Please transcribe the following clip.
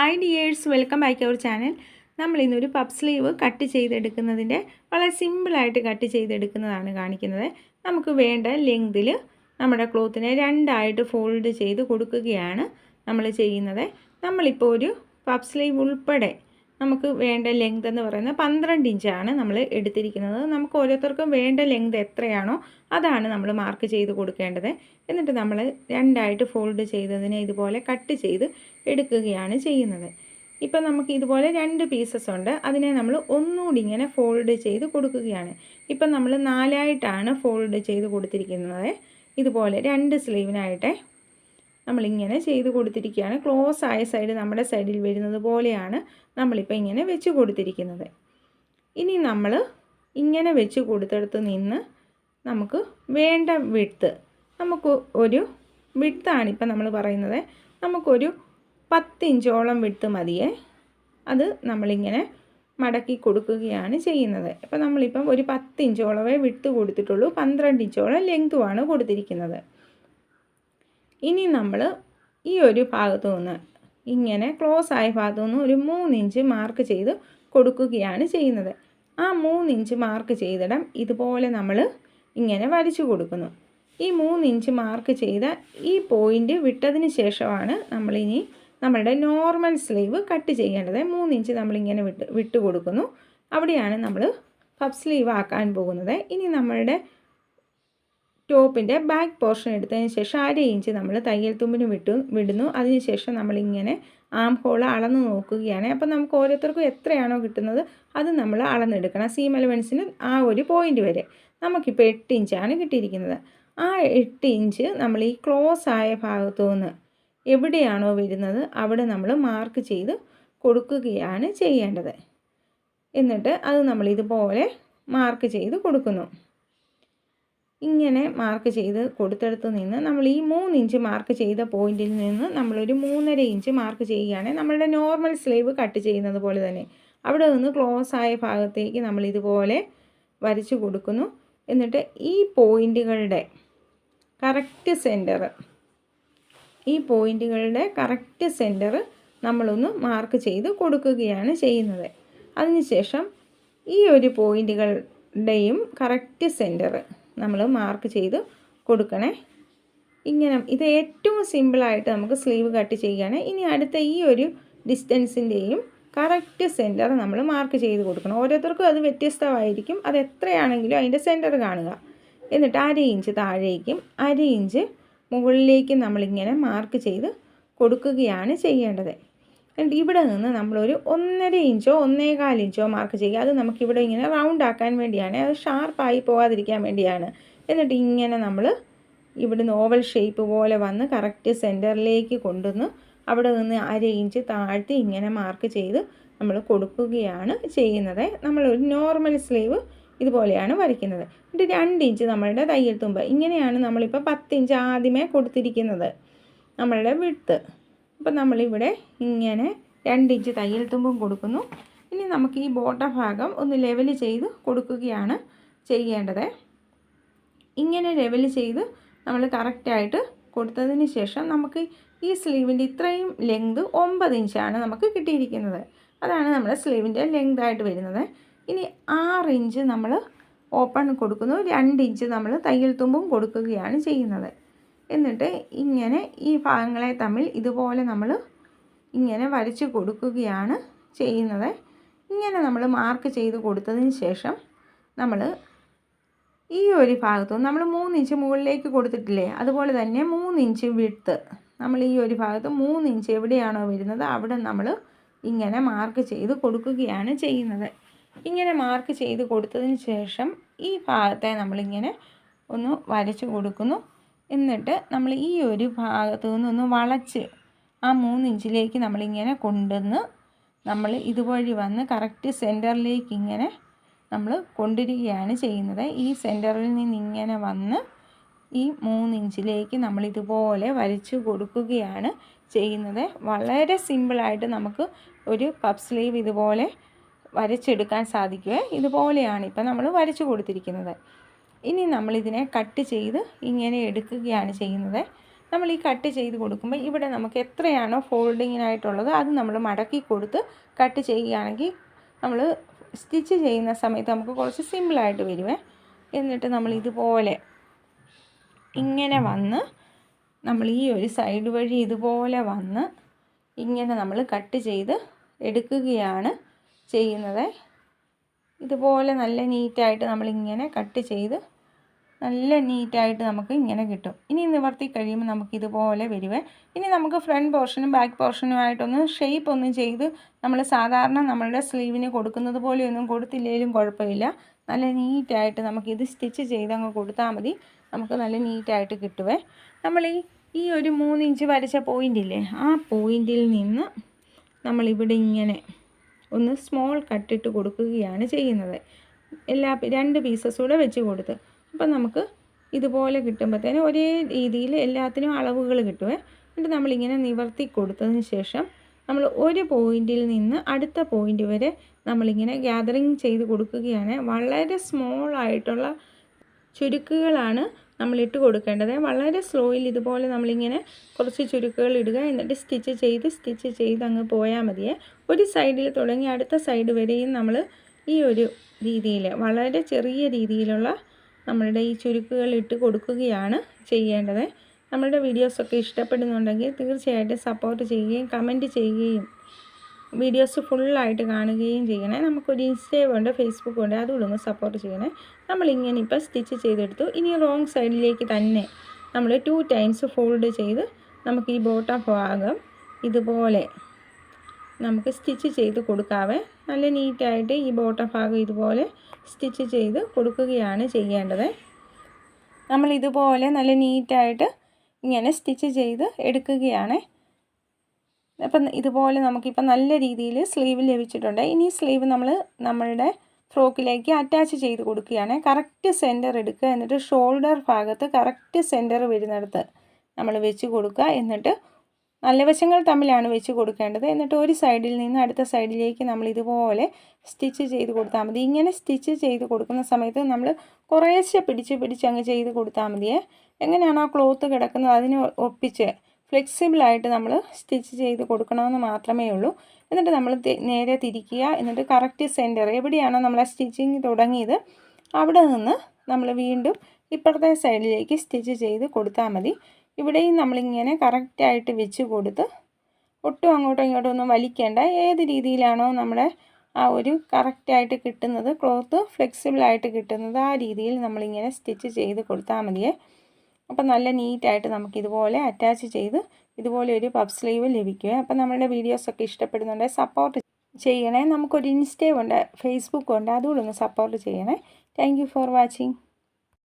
Hi dears welcome back our channel നമ്മൾ ഇന്നൊരു പപ്പ് sleeve cut ചെയ്തെടുക്കുന്നതിന്റെ വളരെ സിമ്പിളായിട്ട് കട്ട് ചെയ്തെടുക്കുന്നതാണ് കാണിക്കുന്നത്. നമുക്ക് വേണ്ട ലെങ്തിൽ നമ്മുടെ ക്ലോത്തിനെ രണ്ടായിട്ട് ഫോൾഡ് ചെയ്ത് കൊടുക്കുകയാണ് നമ്മൾ ചെയ്യുന്നത്. നമ്മളിപ്പോൾ ഒരു പപ്പ് സ്ലീവ് ഉൾപ്പെടെ നമുക്ക് വേണ്ട ലെങ്ത് എന്ന് പറയുന്നത് പന്ത്രണ്ട് ഇഞ്ചാണ് നമ്മൾ എടുത്തിരിക്കുന്നത്. നമുക്ക് ഓരോരുത്തർക്കും വേണ്ട ലെങ്ത് എത്രയാണോ അതാണ് നമ്മൾ മാർക്ക് ചെയ്ത് കൊടുക്കേണ്ടത്. എന്നിട്ട് നമ്മൾ രണ്ടായിട്ട് ഫോൾഡ് ചെയ്തതിനെ ഇതുപോലെ കട്ട് ചെയ്ത് എടുക്കുകയാണ് ചെയ്യുന്നത്. ഇപ്പം നമുക്ക് ഇതുപോലെ രണ്ട് പീസസ് ഉണ്ട്. അതിനെ നമ്മൾ ഒന്നുകൂടി ഇങ്ങനെ ഫോൾഡ് ചെയ്ത് കൊടുക്കുകയാണ്. ഇപ്പം നമ്മൾ നാലായിട്ടാണ് ഫോൾഡ് ചെയ്ത് കൊടുത്തിരിക്കുന്നത്. ഇതുപോലെ രണ്ട് സ്ലീവിനായിട്ട് നമ്മളിങ്ങനെ ചെയ്ത് കൊടുത്തിരിക്കുകയാണ്. ക്ലോസ് ആയ സൈഡ് നമ്മുടെ സൈഡിൽ വരുന്നത് പോലെയാണ് നമ്മളിപ്പോൾ ഇങ്ങനെ വെച്ച് കൊടുത്തിരിക്കുന്നത്. ഇനി നമ്മൾ ഇങ്ങനെ വെച്ച് കൊടുത്തെടുത്ത് നിന്ന് നമുക്ക് വേണ്ട വിട്ത്ത് നമുക്ക് ഒരു വിട്ത്താണ് ഇപ്പം നമ്മൾ പറയുന്നത്. നമുക്കൊരു പത്തിഞ്ചോളം വിട്ത്ത് മതിയേ. അത് നമ്മളിങ്ങനെ മടക്കി കൊടുക്കുകയാണ് ചെയ്യുന്നത്. അപ്പോൾ നമ്മളിപ്പം ഒരു പത്തിഞ്ചോളമേ വിട്ട് കൊടുത്തിട്ടുള്ളൂ. പന്ത്രണ്ട് ഇഞ്ചോളം ലെങ്തുമാണ് കൊടുത്തിരിക്കുന്നത്. ഇനി നമ്മൾ ഈ ഒരു ഭാഗത്തു നിന്ന് ഇങ്ങനെ ക്ലോസ് ആയ ഭാഗത്തു നിന്ന് ഒരു മൂന്നിഞ്ച് മാർക്ക് ചെയ്ത് കൊടുക്കുകയാണ് ചെയ്യുന്നത്. ആ മൂന്നിഞ്ച് മാർക്ക് ചെയ്തിടം ഇതുപോലെ നമ്മൾ ഇങ്ങനെ വരച്ചു കൊടുക്കുന്നു. ഈ മൂന്നിഞ്ച് മാർക്ക് ചെയ്ത ഈ പോയിന്റ് വിട്ടതിന് ശേഷമാണ് നമ്മളിനി നമ്മളുടെ നോർമൽ സ്ലീവ് കട്ട് ചെയ്യേണ്ടത്. മൂന്നിഞ്ച് നമ്മളിങ്ങനെ വിട്ട് വിട്ട് കൊടുക്കുന്നു. അവിടെയാണ് നമ്മൾ പഫ് സ്ലീവ് ആക്കാൻ പോകുന്നത്. ഇനി നമ്മളുടെ ടോപ്പിന്റെ ബാക്ക് പോർഷൻ എടുത്തതിന് ശേഷം അര ഇഞ്ച് നമ്മൾ തയ്യൽ തുമ്പിന് വിട്ടു വിടുന്നു. അതിനുശേഷം നമ്മളിങ്ങനെ ആം ഹോൾ അളന്ന് നോക്കുകയാണ്. അപ്പം നമുക്ക് ഓരോരുത്തർക്കും എത്രയാണോ കിട്ടുന്നത് അത് നമ്മൾ അളന്നെടുക്കണം. സീം എലവൻസിന് ആ ഒരു പോയിന്റ് വരെ. നമുക്കിപ്പോൾ എട്ട് ഇഞ്ചാണ് കിട്ടിയിരിക്കുന്നത്. ആ എട്ട് ഇഞ്ച് നമ്മൾ ഈ ക്ലോസ് ആയ ഭാഗത്തു നിന്ന് എവിടെയാണോ വരുന്നത് അവിടെ നമ്മൾ മാർക്ക് ചെയ്ത് കൊടുക്കുകയാണ് ചെയ്യേണ്ടത്. എന്നിട്ട് അത് നമ്മൾ ഇതുപോലെ മാർക്ക് ചെയ്ത് കൊടുക്കുന്നു. ഇങ്ങനെ മാർക്ക് ചെയ്ത് കൊടുത്തെടുത്ത് നിന്ന് നമ്മൾ ഈ മൂന്ന് ഇഞ്ച് മാർക്ക് ചെയ്ത പോയിന്റിൽ നിന്ന് നമ്മളൊരു മൂന്നര ഇഞ്ച് മാർക്ക് ചെയ്യുകയാണെങ്കിൽ നമ്മളുടെ നോർമൽ സ്ലീവ് കട്ട് ചെയ്യുന്നത് പോലെ തന്നെ. അവിടെ നിന്ന് ക്ലോസ് ആയ ഭാഗത്തേക്ക് നമ്മൾ ഇതുപോലെ വരച്ചു കൊടുക്കുന്നു. എന്നിട്ട് ഈ പോയിന്റുകളുടെ കറക്റ്റ് സെന്റർ ഈ പോയിന്റുകളുടെ കറക്റ്റ് സെന്റർ നമ്മളൊന്ന് മാർക്ക് ചെയ്ത് കൊടുക്കുകയാണ് ചെയ്യുന്നത്. അതിനുശേഷം ഈ ഒരു പോയിന്റുകളുടെയും കറക്റ്റ് സെന്റർ നമ്മൾ മാർക്ക് ചെയ്ത് കൊടുക്കണേ. ഇങ്ങനെ ഇത് ഏറ്റവും സിമ്പിളായിട്ട് നമുക്ക് സ്ലീവ് കട്ട് ചെയ്യുകയാണ് ഇനി അടുത്ത ഈ ഒരു ഡിസ്റ്റൻസിന്റെയും കറക്റ്റ് സെന്റർ നമ്മൾ മാർക്ക് ചെയ്ത് കൊടുക്കണം. ഓരോരുത്തർക്കും അത് വ്യത്യസ്തമായിരിക്കും. അത് എത്രയാണെങ്കിലും അതിന്റെ സെന്റർ കാണുക. എന്നിട്ട് അര ഇഞ്ച് താഴേക്കും അര ഇഞ്ച് മുകളിലേക്കും നമ്മളിങ്ങനെ മാർക്ക് ചെയ്ത് കൊടുക്കുകയാണ് ചെയ്യേണ്ടത്. എന്നിട്ട് ഇവിടെ നിന്ന് നമ്മളൊരു ഒന്നര ഇഞ്ചോ ഒന്നേകാൽ ഇഞ്ചോ മാർക്ക് ചെയ്യുക. അത് നമുക്കിവിടെ ഇങ്ങനെ റൗണ്ട് ആക്കാൻ വേണ്ടിയാണ്. അത് ഷാർപ്പായി പോകാതിരിക്കാൻ വേണ്ടിയാണ്. എന്നിട്ട് ഇങ്ങനെ നമ്മൾ ഇവിടുന്ന് ഓവൽ ഷേപ്പ് പോലെ വന്ന് കറക്റ്റ് സെന്ററിലേക്ക് കൊണ്ടുവന്ന് അവിടെ നിന്ന് അര ഇഞ്ച് താഴ്ത്തി ഇങ്ങനെ മാർക്ക് ചെയ്ത് നമ്മൾ കൊടുക്കുകയാണ് ചെയ്യുന്നത്. നമ്മളൊരു നോർമൽ സ്ലീവ് ഇതുപോലെയാണ് വരയ്ക്കുന്നത്. എന്നിട്ട് രണ്ട് ഇഞ്ച് നമ്മളുടെ തയ്യൽ തുമ്പ്. ഇങ്ങനെയാണ് നമ്മളിപ്പോൾ പത്ത് ഇഞ്ച് ആദ്യമേ കൊടുത്തിരിക്കുന്നത്. നമ്മളുടെ വിട്ട് അപ്പം നമ്മളിവിടെ ഇങ്ങനെ രണ്ട് ഇഞ്ച് തയ്യൽ തുമ്പും കൊടുക്കുന്നു. ഇനി നമുക്ക് ഈ ബോട്ട ഭാഗം ഒന്ന് ലെവൽ ചെയ്ത് കൊടുക്കുകയാണ് ചെയ്യേണ്ടത്. ഇങ്ങനെ ലെവൽ ചെയ്ത് നമ്മൾ കറക്റ്റായിട്ട് കൊടുത്തതിന് ശേഷം നമുക്ക് ഈ സ്ലീവിന്റെ ഇത്രയും ലെങ്ത് ഒമ്പത് ഇഞ്ചാണ് നമുക്ക് കിട്ടിയിരിക്കുന്നത്. അതാണ് നമ്മുടെ സ്ലീവിന്റെ ലെങ്ത് ആയിട്ട് വരുന്നത്. ഇനി ആറ് ഇഞ്ച് നമ്മൾ ഓപ്പൺ കൊടുക്കുന്നു. രണ്ട് ഇഞ്ച് നമ്മൾ തയ്യൽ തുമ്പും കൊടുക്കുകയാണ് ചെയ്യുന്നത്. എന്നിട്ട് ഇങ്ങനെ ഈ ഭാഗങ്ങളെ തമ്മിൽ ഇതുപോലെ നമ്മൾ ഇങ്ങനെ വരച്ച് കൊടുക്കുകയാണ് ചെയ്യുന്നത്. ഇങ്ങനെ നമ്മൾ മാർക്ക് ചെയ്ത് കൊടുത്തതിന് ശേഷം നമ്മൾ ഈ ഒരു ഭാഗത്തു നമ്മൾ മൂന്നിഞ്ച് മുകളിലേക്ക് കൊടുത്തിട്ടില്ലേ? അതുപോലെ തന്നെ മൂന്നിഞ്ച് വിട്ട് നമ്മൾ ഈ ഒരു ഭാഗത്ത് മൂന്നിഞ്ച് എവിടെയാണോ വരുന്നത് അവിടെ നമ്മൾ ഇങ്ങനെ മാർക്ക് ചെയ്ത് കൊടുക്കുകയാണ് ചെയ്യുന്നത്. ഇങ്ങനെ മാർക്ക് ചെയ്ത് കൊടുത്തതിന് ശേഷം ഈ ഭാഗത്തെ നമ്മളിങ്ങനെ ഒന്ന് വരച്ച് കൊടുക്കുന്നു. എന്നിട്ട് നമ്മൾ ഈ ഒരു ഭാഗത്തു നിന്നൊന്ന് വളച്ച് ആ മൂന്ന് ഇഞ്ചിലേക്ക് നമ്മളിങ്ങനെ കൊണ്ടുവന്ന് നമ്മൾ ഇതുവഴി വന്ന് കറക്റ്റ് സെന്ററിലേക്ക് ഇങ്ങനെ നമ്മൾ കൊണ്ടിരിക്കുകയാണ് ചെയ്യുന്നത്. ഈ സെന്ററിൽ നിന്ന് ഇങ്ങനെ വന്ന് ഈ മൂന്ന് ഇഞ്ചിലേക്ക് നമ്മൾ ഇതുപോലെ വരച്ചു കൊടുക്കുകയാണ് ചെയ്യുന്നത്. വളരെ സിമ്പിളായിട്ട് നമുക്ക് ഒരു പഫ് സ്ലീവ് ഇതുപോലെ വരച്ചെടുക്കാൻ സാധിക്കുക ഇതുപോലെയാണ് ഇപ്പം നമ്മൾ വരച്ചു കൊടുത്തിരിക്കുന്നത്. ഇനി നമ്മളിതിനെ കട്ട് ചെയ്ത് ഇങ്ങനെ എടുക്കുകയാണ് ചെയ്യുന്നത്. നമ്മൾ ഈ കട്ട് ചെയ്ത് കൊടുക്കുമ്പോൾ ഇവിടെ നമുക്ക് എത്രയാണോ ഫോൾഡിങ്ങിനായിട്ടുള്ളത് അത് നമ്മൾ മടക്കി കൊടുത്ത് കട്ട് ചെയ്യുകയാണെങ്കിൽ നമ്മൾ സ്റ്റിച്ച് ചെയ്യുന്ന സമയത്ത് നമുക്ക് കുറച്ച് സിമ്പിളായിട്ട് വരുവേ. എന്നിട്ട് നമ്മൾ ഇതുപോലെ ഇങ്ങനെ വന്ന് നമ്മൾ ഈ ഒരു സൈഡ് വഴി ഇതുപോലെ വന്ന് ഇങ്ങനെ നമ്മൾ കട്ട് ചെയ്ത് എടുക്കുകയാണ് ചെയ്യുന്നത്. ഇതുപോലെ നല്ല നീറ്റായിട്ട് നമ്മളിങ്ങനെ കട്ട് ചെയ്ത് നല്ല നീറ്റായിട്ട് നമുക്ക് ഇങ്ങനെ കിട്ടും. ഇനി നിവർത്തി കഴിയുമ്പോൾ നമുക്ക് ഇതുപോലെ വരുവേ. ഇനി നമുക്ക് ഫ്രണ്ട് പോർഷനും ബാക്ക് പോർഷനുമായിട്ടൊന്ന് ഷേപ്പ് ഒന്നും ചെയ്ത് നമ്മൾ സാധാരണ നമ്മളുടെ സ്ലീവിന് കൊടുക്കുന്നത് പോലെയൊന്നും കൊടുത്തില്ലെങ്കിലും കുഴപ്പമില്ല. നല്ല നീറ്റായിട്ട് നമുക്കിത് സ്റ്റിച്ച് ചെയ്ത് അങ്ങ് കൊടുത്താൽ മതി. നമുക്ക് നല്ല നീറ്റായിട്ട് കിട്ടുവേ. നമ്മൾ ഈ ഈ ഒരു മൂന്ന് ഇഞ്ച് വരച്ച പോയിന്റ് ഇല്ലേ ആ പോയിന്റിൽ നിന്ന് നമ്മളിവിടെ ഇങ്ങനെ ഒന്ന് സ്മോൾ കട്ടിട്ട് കൊടുക്കുകയാണ് ചെയ്യുന്നത്. എല്ലാ രണ്ട് പീസസ് കൂടെ വെച്ച് കൊടുത്ത്. അപ്പം നമുക്ക് ഇതുപോലെ കിട്ടുമ്പോഴത്തേന് ഒരേ രീതിയിൽ എല്ലാത്തിനും അളവുകൾ കിട്ടുമേ എന്നിട്ട് നമ്മളിങ്ങനെ നിവർത്തി കൊടുത്തതിന് ശേഷം നമ്മൾ ഒരു പോയിന്റിൽ നിന്ന് അടുത്ത പോയിന്റ് വരെ നമ്മളിങ്ങനെ ഗ്യാതറിങ് ചെയ്ത് കൊടുക്കുകയാണ്. വളരെ സ്മോൾ ആയിട്ടുള്ള ചുരുക്കുകളാണ് നമ്മൾ ഇട്ട് കൊടുക്കേണ്ടത്. വളരെ സ്ലോയിൽ ഇതുപോലെ നമ്മളിങ്ങനെ കുറച്ച് ചുരുക്കുകൾ ഇടുക. എന്നിട്ട് സ്റ്റിച്ച് ചെയ്ത് സ്റ്റിച്ച് ചെയ്ത് അങ്ങ് പോയാൽ മതിയേ. ഒരു സൈഡിൽ തുടങ്ങി അടുത്ത സൈഡ് വരെയും നമ്മൾ ഈ ഒരു രീതിയിൽ വളരെ ചെറിയ രീതിയിലുള്ള നമ്മളുടെ ഈ ചുരുക്കുകൾ ഇട്ട് കൊടുക്കുകയാണ് ചെയ്യേണ്ടത്. നമ്മളുടെ വീഡിയോസൊക്കെ ഇഷ്ടപ്പെടുന്നുണ്ടെങ്കിൽ തീർച്ചയായിട്ടും സപ്പോർട്ട് ചെയ്യുകയും കമന്റ് ചെയ്യുകയും വീഡിയോസ് ഫുള്ളായിട്ട് കാണുകയും ചെയ്യണേ. നമുക്കൊരു ഇൻസ്റ്റയും ഉണ്ട് ഫേസ്ബുക്കും ഉണ്ട് അത് ഒന്ന് സപ്പോർട്ട് ചെയ്യണേ. നമ്മളിങ്ങനെ ഇപ്പോൾ സ്റ്റിച്ച് ചെയ്തെടുത്തു. ഇനി റോങ് സൈഡിലേക്ക് തന്നെ നമ്മൾ ടു ടൈംസ് ഫോൾഡ് ചെയ്ത് നമുക്ക് ഈ ബോട്ടം ഭാഗം ഇതുപോലെ നമുക്ക് സ്റ്റിച്ച് ചെയ്ത് കൊടുക്കാവേ. നല്ല നീറ്റായിട്ട് ഈ ബോട്ടം ഭാഗം ഇതുപോലെ സ്റ്റിച്ച് ചെയ്ത് കൊടുക്കുകയാണ് ചെയ്യേണ്ടത്. നമ്മൾ ഇതുപോലെ നല്ല നീറ്റായിട്ട് ഇങ്ങനെ സ്റ്റിച്ച് ചെയ്ത് എടുക്കുകയാണ് അപ്പം ഇതുപോലെ നമുക്കിപ്പോൾ നല്ല രീതിയിൽ സ്ലീവ് ലഭിച്ചിട്ടുണ്ട്. ഇനി സ്ലീവ് നമ്മൾ നമ്മളുടെ ഫ്രോക്കിലേക്ക് അറ്റാച്ച് ചെയ്ത് കൊടുക്കുകയാണ്. കറക്റ്റ് സെന്റർ എടുക്കുക. എന്നിട്ട് ഷോൾഡർ ഭാഗത്ത് കറക്റ്റ് സെന്റർ വരുന്നിടത്ത് നമ്മൾ വെച്ച് കൊടുക്കുക. എന്നിട്ട് നല്ല വശങ്ങൾ തമ്മിലാണ് വെച്ച് കൊടുക്കേണ്ടത്. എന്നിട്ട് ഒരു സൈഡിൽ നിന്ന് അടുത്ത സൈഡിലേക്ക് നമ്മൾ ഇതുപോലെ സ്റ്റിച്ച് ചെയ്ത് കൊടുത്താൽ മതി. ഇങ്ങനെ സ്റ്റിച്ച് ചെയ്ത് കൊടുക്കുന്ന സമയത്ത് നമ്മൾ കുറേശ്ശെ പിടിച്ച് പിടിച്ച് അങ്ങ് ചെയ്ത് കൊടുത്താൽ മതിയേ. എങ്ങനെയാണോ ക്ലോത്ത് കിടക്കുന്നത് അതിനെ ഒപ്പിച്ച് ഫ്ലെക്സിബിളായിട്ട് നമ്മൾ സ്റ്റിച്ച് ചെയ്ത് കൊടുക്കണമെന്ന് മാത്രമേ ഉള്ളൂ. എന്നിട്ട് നമ്മൾ നേരെ തിരിക്കുക. എന്നിട്ട് കറക്റ്റ് സെന്റർ എവിടെയാണോ നമ്മൾ ആ സ്റ്റിച്ചിങ് തുടങ്ങിയത് അവിടെ നിന്ന് നമ്മൾ വീണ്ടും ഇപ്പുറത്തെ സൈഡിലേക്ക് സ്റ്റിച്ച് ചെയ്ത് കൊടുത്താൽ മതി. ഇവിടെയും നമ്മളിങ്ങനെ കറക്റ്റായിട്ട് വെച്ച് കൊടുത്ത് ഒട്ടും അങ്ങോട്ടും ഇങ്ങോട്ടും ഒന്നും വലിക്കേണ്ട. ഏത് രീതിയിലാണോ നമ്മുടെ ആ ഒരു കറക്റ്റായിട്ട് കിട്ടുന്നത് ക്ലോത്ത് ഫ്ലെക്സിബിളായിട്ട് കിട്ടുന്നത് ആ രീതിയിൽ നമ്മളിങ്ങനെ സ്റ്റിച്ച് ചെയ്ത് കൊടുത്താൽ മതിയേ. അപ്പം നല്ല നീറ്റായിട്ട് നമുക്ക് ഇതുപോലെ അറ്റാച്ച് ചെയ്ത് ഇതുപോലെ ഒരു പബ് സ്ലീവ് ലഭിക്കുക അപ്പം നമ്മളുടെ വീഡിയോസൊക്കെ ഇഷ്ടപ്പെടുന്നുണ്ടെങ്കിൽ സപ്പോർട്ട് ചെയ്യണേ. നമുക്കൊരു ഇൻസ്റ്റയും ഉണ്ട് ഫേസ്ബുക്കും ഉണ്ട് അതുകൂടെ ഒന്ന് സപ്പോർട്ട് ചെയ്യണേ. Thank for watching